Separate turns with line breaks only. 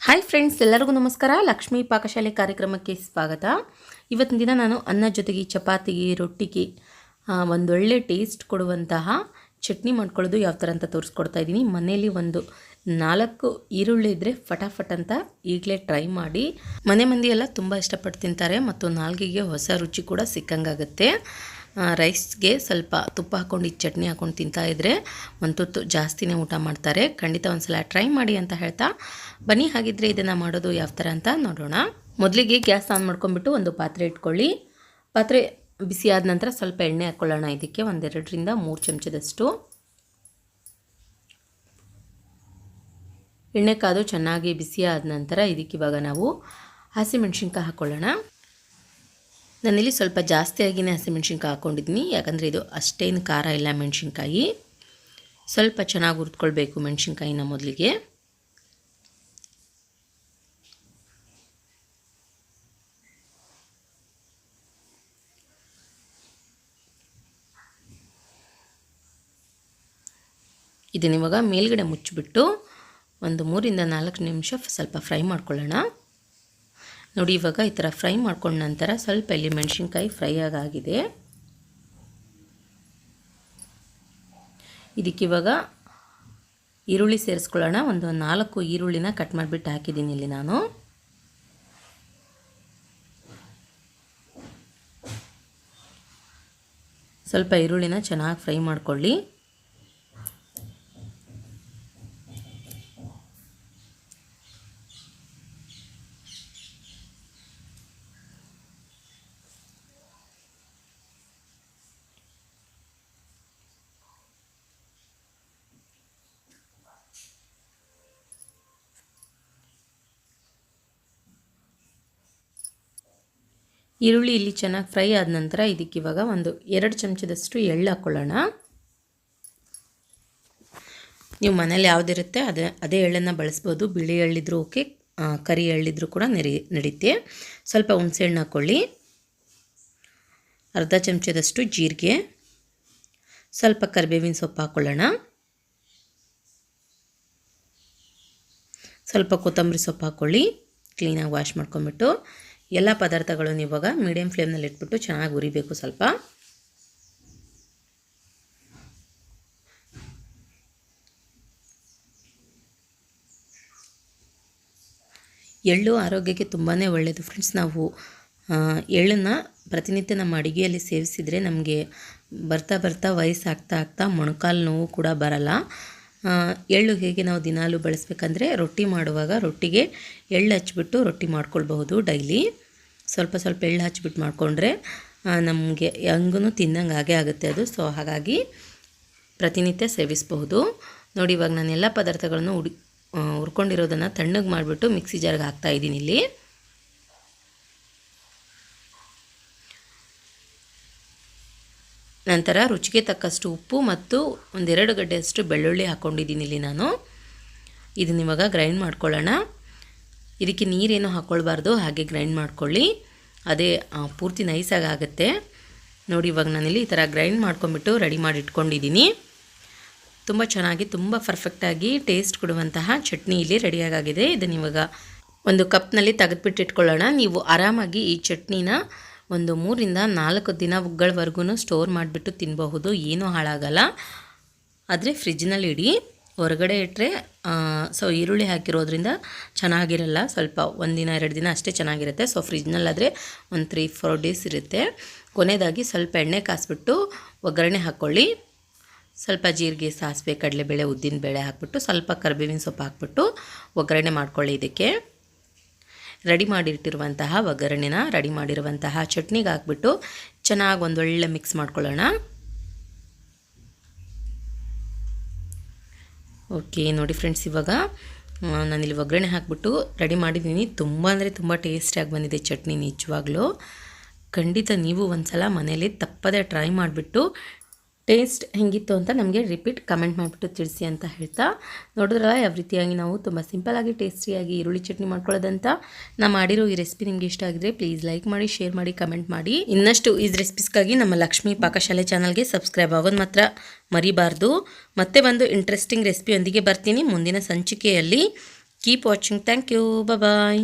Hi friends ಎಲ್ಲರಿಗೂ ನಮಸ್ಕಾರ. ಲಕ್ಷ್ಮೀ ಪಾಕಶಾಲೆ ಕಾರ್ಯಕ್ರಮಕ್ಕೆ ಸ್ವಾಗತ. ಇವತ್ತಿನ ದಿನ ನಾನು ಅನ್ನ ಜೊತೆಗೆ ಚಪಾತಿಗೆ ರೊಟ್ಟಿಗೆ ಒಂದೊಳ್ಳೆ ಟೇಸ್ಟ್ ಕೊಡುವಂತಹ ಚಟ್ನಿ ಮಾಡ್ಕೊಳ್ಳೋದು ಯಾವ ಥರ ಅಂತ ತೋರಿಸ್ಕೊಡ್ತಾ ಇದ್ದೀನಿ. ಮನೆಯಲ್ಲಿ ಒಂದು ನಾಲ್ಕು ಈರುಳ್ಳಿ ಇದ್ದರೆ ಫಟಾಫಟ್ ಅಂತ ಈಗಲೇ ಟ್ರೈ ಮಾಡಿ. ಮನೆ ಮಂದಿಯೆಲ್ಲ ತುಂಬ ಇಷ್ಟಪಟ್ಟು ತಿಂತಾರೆ ಮತ್ತು ನಾಲ್ಗೆಗೆ ಹೊಸ ರುಚಿ ಕೂಡ ಸಿಕ್ಕಂಗಾಗುತ್ತೆ. ರೈಸ್ಗೆ ಸ್ವಲ್ಪ ತುಪ್ಪ ಹಾಕ್ಕೊಂಡು ಈ ಚಟ್ನಿ ಹಾಕೊಂಡು ತಿಂತಾ ಇದ್ದರೆ ಒಂದು ತುತ್ತು ಜಾಸ್ತಿನೇ ಊಟ ಮಾಡ್ತಾರೆ. ಖಂಡಿತ ಒಂದ್ಸಲ ಟ್ರೈ ಮಾಡಿ ಅಂತ ಹೇಳ್ತಾ. ಬನ್ನಿ, ಹಾಗಿದ್ರೆ ಇದನ್ನು ಮಾಡೋದು ಯಾವ ಥರ ಅಂತ ನೋಡೋಣ. ಮೊದಲಿಗೆ ಗ್ಯಾಸ್ ಆನ್ ಮಾಡ್ಕೊಂಡ್ಬಿಟ್ಟು ಒಂದು ಪಾತ್ರೆ ಇಟ್ಕೊಳ್ಳಿ. ಪಾತ್ರೆ ಬಿಸಿ ಆದ ನಂತರ ಸ್ವಲ್ಪ ಎಣ್ಣೆ ಹಾಕ್ಕೊಳ್ಳೋಣ ಇದಕ್ಕೆ ಒಂದೆರಡರಿಂದ ಮೂರು ಚಮಚದಷ್ಟು ಎಣ್ಣೆ ಕಾದು ಚೆನ್ನಾಗಿ ಬಿಸಿ ಆದ ನಂತರ ಇದಕ್ಕೆ ಇವಾಗ ನಾವು ಹಸಿಮೆಣ್ಸಿನ್ಕಾಯಿ ಹಾಕ್ಕೊಳ್ಳೋಣ ನಾನಿಲ್ಲಿ ಸ್ವಲ್ಪ ಜಾಸ್ತಿಯಾಗಿನೇ ಹಸಿಮೆಣ್ಸಿನ್ಕಾಯಿ ಹಾಕ್ಕೊಂಡಿದ್ದೀನಿ ಯಾಕಂದರೆ ಇದು ಅಷ್ಟೇನು ಖಾರ ಇಲ್ಲ ಮೆಣಸಿನ್ಕಾಯಿ. ಸ್ವಲ್ಪ ಚೆನ್ನಾಗಿ ಹುರ್ದ್ಕೊಳ್ಬೇಕು ಮೆಣಸಿನ್ಕಾಯಿನ ಮೊದಲಿಗೆ. ಇದನ್ನಿವಾಗ ಮೇಲ್ಗಡೆ ಮುಚ್ಚಿಬಿಟ್ಟು ಒಂದು ಮೂರಿಂದ ನಾಲ್ಕು ನಿಮಿಷ ಸ್ವಲ್ಪ ಫ್ರೈ ಮಾಡ್ಕೊಳ್ಳೋಣ. ನೋಡಿ, ಇವಾಗ ಈ ಥರ ಫ್ರೈ ಮಾಡ್ಕೊಂಡ ನಂತರ ಸ್ವಲ್ಪ ಇಲ್ಲಿ ಮೆಣಸಿನ್ಕಾಯಿ ಫ್ರೈ ಆಗಿದೆ ಇದಕ್ಕಿವಾಗ ಈರುಳ್ಳಿ ಸೇರಿಸ್ಕೊಳ್ಳೋಣ. ಒಂದು ನಾಲ್ಕು ಈರುಳ್ಳಿನ ಕಟ್ ಮಾಡಿಬಿಟ್ಟು ಹಾಕಿದ್ದೀನಿ ಇಲ್ಲಿ ನಾನು. ಸ್ವಲ್ಪ ಈರುಳ್ಳಿನ ಚೆನ್ನಾಗಿ ಫ್ರೈ ಮಾಡ್ಕೊಳ್ಳಿ. ಈರುಳ್ಳಿ ಇಲ್ಲಿ ಚೆನ್ನಾಗಿ ಫ್ರೈ ಆದ ನಂತರ ಇದಕ್ಕೆ ಇವಾಗ ಒಂದು ಎರಡು ಚಮಚದಷ್ಟು ಎಳ್ಳು ಹಾಕ್ಕೊಳ್ಳೋಣ ನೀವು ಮನೇಲಿ ಯಾವುದಿರುತ್ತೆ ಅದೇ ಅದೇ ಎಳ್ಳನ್ನು ಬಳಸ್ಬೋದು. ಬಿಳಿ ಎಳ್ಳಿದ್ರು ಓಕೆ ಕರಿ ಎಳ್ಳಿದ್ರೂ ಕೂಡ ನೆರಿ, ನಡೀತೆ. ಸ್ವಲ್ಪ ಹುಣಸೆ ಹಣ್ಣು ಹಾಕ್ಕೊಳ್ಳಿ ಅರ್ಧ ಚಮಚದಷ್ಟು ಜೀರಿಗೆ. ಸ್ವಲ್ಪ ಕರಿಬೇವಿನ ಸೊಪ್ಪು ಹಾಕ್ಕೊಳ್ಳೋಣ ಸ್ವಲ್ಪ ಕೊತ್ತಂಬರಿ ಸೊಪ್ಪು ಹಾಕ್ಕೊಳ್ಳಿ ಕ್ಲೀನಾಗಿ ವಾಶ್ ಮಾಡ್ಕೊಂಬಿಟ್ಟು ಎಲ್ಲ ಪದಾರ್ಥಗಳನ್ನು ಇವಾಗ ಮೀಡಿಯಮ್ ಫ್ಲೇಮ್ನಲ್ಲಿ ಇಟ್ಬಿಟ್ಟು ಚೆನ್ನಾಗಿ ಉರಿಬೇಕು ಸ್ವಲ್ಪ. ಎಳ್ಳು ಆರೋಗ್ಯಕ್ಕೆ ತುಂಬಾ ಒಳ್ಳೆಯದು ಫ್ರೆಂಡ್ಸ್ ನಾವು ಎಳ್ಳನ್ನು ಪ್ರತಿನಿತ್ಯ ನಮ್ಮ ಅಡುಗೆಯಲ್ಲಿ ಸೇವಿಸಿದರೆ ನಮಗೆ ಬರ್ತಾ ಬರ್ತಾ ವಯಸ್ಸಾಗ್ತಾ ಆಗ್ತಾ ಮೊಣಕಾಲು ನೋವು ಕೂಡ ಬರಲ್ಲ. ಎಳ್ಳು ಹೇಗೆ ನಾವು ದಿನಾಲೂ ಬಳಸಬೇಕಂದ್ರೆ ರೊಟ್ಟಿ ಮಾಡುವಾಗ ರೊಟ್ಟಿಗೆ ಎಳ್ಳು ಹಚ್ಚಿಬಿಟ್ಟು ರೊಟ್ಟಿ ಮಾಡ್ಕೊಳ್ಬಹುದು ಡೈಲಿ. ಸ್ವಲ್ಪ ಸ್ವಲ್ಪ ಎಳ್ಳು ಹಚ್ಬಿಟ್ಟು ಮಾಡಿಕೊಂಡ್ರೆ ನಮಗೆ ಹೆಂಗೂ ತಿನ್ನಂಗೆ ಹಾಗೆ ಆಗುತ್ತೆ ಅದು. ಸೊ, ಹಾಗಾಗಿ ಪ್ರತಿನಿತ್ಯ ಸೇವಿಸಬಹುದು. ನೋಡಿ, ಇವಾಗ ನಾನು ಎಲ್ಲ ಪದಾರ್ಥಗಳನ್ನು ಉಡಿ ಹುರ್ಕೊಂಡಿರೋದನ್ನು ತಣ್ಣಗೆ ಮಾಡಿಬಿಟ್ಟು ಮಿಕ್ಸಿ ಜಾರ್ಗೆ ಹಾಕ್ತಾ ಇದ್ದೀನಿ ಇಲ್ಲಿ. ನಂತರ ರುಚಿಗೆ ತಕ್ಕಷ್ಟು ಉಪ್ಪು ಮತ್ತು ಒಂದೆರಡು ಗಡ್ಡೆಯಷ್ಟು ಬೆಳ್ಳುಳ್ಳಿ ಹಾಕ್ಕೊಂಡಿದ್ದೀನಿ ಇಲ್ಲಿ ನಾನು. ಇದನ್ನ ಇವಾಗ ಗ್ರೈಂಡ್ ಮಾಡ್ಕೊಳ್ಳೋಣ. ಇದಕ್ಕೆ ನೀರೇನು ಹಾಕ್ಕೊಳ್ಬಾರ್ದು ಹಾಗೆ ಗ್ರೈಂಡ್ ಮಾಡ್ಕೊಳ್ಳಿ. ಅದೇ ಪೂರ್ತಿ ನೈಸಾಗಿ ಆಗುತ್ತೆ. ನೋಡಿ, ಇವಾಗ ನಾನಿಲ್ಲಿ ಈ ಥರ ಗ್ರೈಂಡ್ ಮಾಡ್ಕೊಂಬಿಟ್ಟು ರೆಡಿ ಮಾಡಿ ಇಟ್ಕೊಂಡಿದ್ದೀನಿ ತುಂಬ ಚೆನ್ನಾಗಿ, ತುಂಬ ಪರ್ಫೆಕ್ಟಾಗಿ ಟೇಸ್ಟ್ ಕೊಡುವಂತಹ ಚಟ್ನಿ ಇಲ್ಲಿ ರೆಡಿಯಾಗಿದೆ ಇದನ್ನು ಇವಾಗ ಒಂದು ಕಪ್ನಲ್ಲಿ ತೆಗೆದ್ಬಿಟ್ಟು ಇಟ್ಕೊಳ್ಳೋಣ ನೀವು ಆರಾಮಾಗಿ ಈ ಚಟ್ನಿನ ಒಂದು ಮೂರಿಂದ ನಾಲ್ಕು ದಿನಗಳವರೆಗೂ ಸ್ಟೋರ್ ಮಾಡಿಬಿಟ್ಟು ತಿನ್ನಬಹುದು ಏನೂ ಹಾಳಾಗಲ್ಲ. ಆದರೆ ಫ್ರಿಜ್ನಲ್ಲಿ ಇಡಿ. ಹೊರಗಡೆ ಇಟ್ಟರೆ ಸೊ ಈರುಳ್ಳಿ ಹಾಕಿರೋದ್ರಿಂದ ಚೆನ್ನಾಗಿರಲ್ಲ. ಸ್ವಲ್ಪ ಒಂದಿನ, ಎರಡು ದಿನ ಅಷ್ಟೇ ಚೆನ್ನಾಗಿರುತ್ತೆ. ಸೊ ಫ್ರಿಜ್ನಲ್ಲಾದರೆ ಒಂದು ತ್ರೀ ಫೋರ್ ಡೇಸ್ ಇರುತ್ತೆ. ಕೊನೆಯದಾಗಿ ಸ್ವಲ್ಪ ಎಣ್ಣೆ ಕಾಸಿಬಿಟ್ಟು ಒಗ್ಗರಣೆ ಹಾಕ್ಕೊಳ್ಳಿ ಸ್ವಲ್ಪ ಜೀರಿಗೆ, ಸಾಸಿವೆ, ಕಡಲೆಬೇಳೆ, ಉದ್ದಿನಬೇಳೆ ಹಾಕ್ಬಿಟ್ಟು ಸ್ವಲ್ಪ ಕರ್ಬೇವಿನ ಸೊಪ್ಪು ಹಾಕ್ಬಿಟ್ಟು ಒಗ್ಗರಣೆ ಮಾಡ್ಕೊಳ್ಳಿ ಇದಕ್ಕೆ. ರೆಡಿ ಮಾಡಿಟ್ಟಿರುವಂತಹ ಒಗ್ಗರಣೆನ ರೆಡಿ ಮಾಡಿರುವಂತಹ ಚಟ್ನಿಗೆ ಹಾಕ್ಬಿಟ್ಟು ಚೆನ್ನಾಗಿ ಒಂದೊಳ್ಳೆ ಮಿಕ್ಸ್ ಮಾಡ್ಕೊಳ್ಳೋಣ. ಓಕೆ ನೋಡಿ ಫ್ರೆಂಡ್ಸ್ ಇವಾಗ ನಾನಿಲ್ಲಿ ಒಗ್ಗರಣೆ ಹಾಕ್ಬಿಟ್ಟು ರೆಡಿ ಮಾಡಿದ್ದೀನಿ. ತುಂಬ ಅಂದರೆ ತುಂಬ ಟೇಸ್ಟಿಯಾಗಿ ಬಂದಿದೆ ಚಟ್ನಿ, ನಿಜವಾಗ್ಲೂ. ಖಂಡಿತ ನೀವು ಒಂದು ಸಲ ಮನೇಲಿ ತಪ್ಪದೆ ಟ್ರೈ ಮಾಡಿಬಿಟ್ಟು ಟೇಸ್ಟ್ ಹೆಂಗಿತ್ತು ಅಂತ ನಮಗೆ ರಿಪೀಟ್ ಕಮೆಂಟ್ ಮಾಡಿಬಿಟ್ಟು ತಿಳಿಸಿ ಅಂತ ಹೇಳ್ತಾ. ನೋಡಿದ್ರಲ್ಲ, ಯಾವ ರೀತಿಯಾಗಿ ನಾವು ತುಂಬ ಸಿಂಪಲಾಗಿ ಟೇಸ್ಟಿಯಾಗಿ ಈರುಳ್ಳಿ ಚಟ್ನಿ ಮಾಡ್ಕೊಳ್ಳೋದಂತ. ನಾ ಮಾಡಿರೋ ಈ ರೆಸಿಪಿ ನಿಮಗೆ ಇಷ್ಟ ಆಗಿದ್ರೆ ಪ್ಲೀಸ್ ಲೈಕ್ ಮಾಡಿ ಶೇರ್ ಮಾಡಿ ಕಮೆಂಟ್ ಮಾಡಿ. ಇನ್ನಷ್ಟು ಈ ರೆಸಿಪೀಸ್ಗಾಗಿ ನಮ್ಮ ಲಕ್ಷ್ಮೀ ಪಾಕಶಾಲೆ ಚಾನಲ್ಗೆ ಸಬ್ಸ್ಕ್ರೈಬ್ ಆಗೋದು ಮಾತ್ರ ಮರಿಬಾರ್ದು. ಮತ್ತೆ ಒಂದು ಇಂಟ್ರೆಸ್ಟಿಂಗ್ ರೆಸಿಪಿಯೊಂದಿಗೆ ಬರ್ತೀನಿ. ಮುಂದಿನ ಸಂಚಿಕೆಯಲ್ಲಿ. Keep watching thank you bye